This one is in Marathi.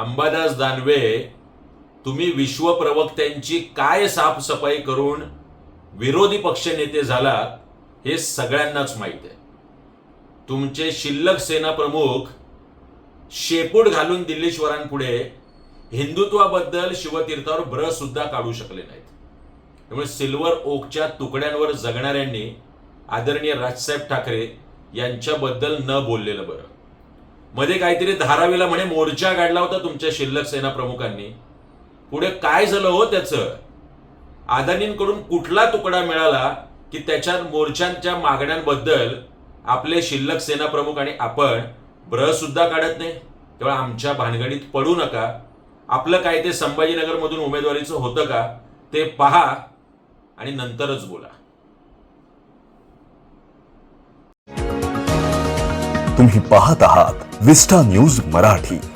अंबादास दानवे तुम्ही विश्वप्रवक्त्यांची काय साफसफाई करून विरोधी पक्षनेते झालात हे सगळ्यांनाच माहीत आहे. तुमचे शिल्लक सेना प्रमुख शेपूट घालून दिल्लीश्वरांपुढे हिंदुत्वाबद्दल शिवतीर्थावर ब्रश सुद्धा काढू शकले नाहीत. त्यामुळे सिल्वर ओकच्या तुकड्यांवर जगणाऱ्यांनी आदरणीय राजसाहेब ठाकरे यांच्याबद्दल न बोललेलं बरं. मध्ये काहीतरी धारावीला म्हणे मोर्चा काढला होता तुमच्या शिल्लक सेना प्रमुखांनी. पुढे काय झालं हो त्याचं? आदानींकडून कुठला तुकडा मिळाला की त्याच्या मोर्चांच्या मागण्यांबद्दल आपले शिल्लक सेना प्रमुख आणि आपण ब्रहसुद्धा काढत नाही? तेव्हा आमच्या भानगडीत पडू नका. आपलं काय ते संभाजीनगरमधून उमेदवारीचं होतं का? ते पहा आणि नंतरच बोला. तुम्ही पाहत आहात विस्टा न्यूज मराठी.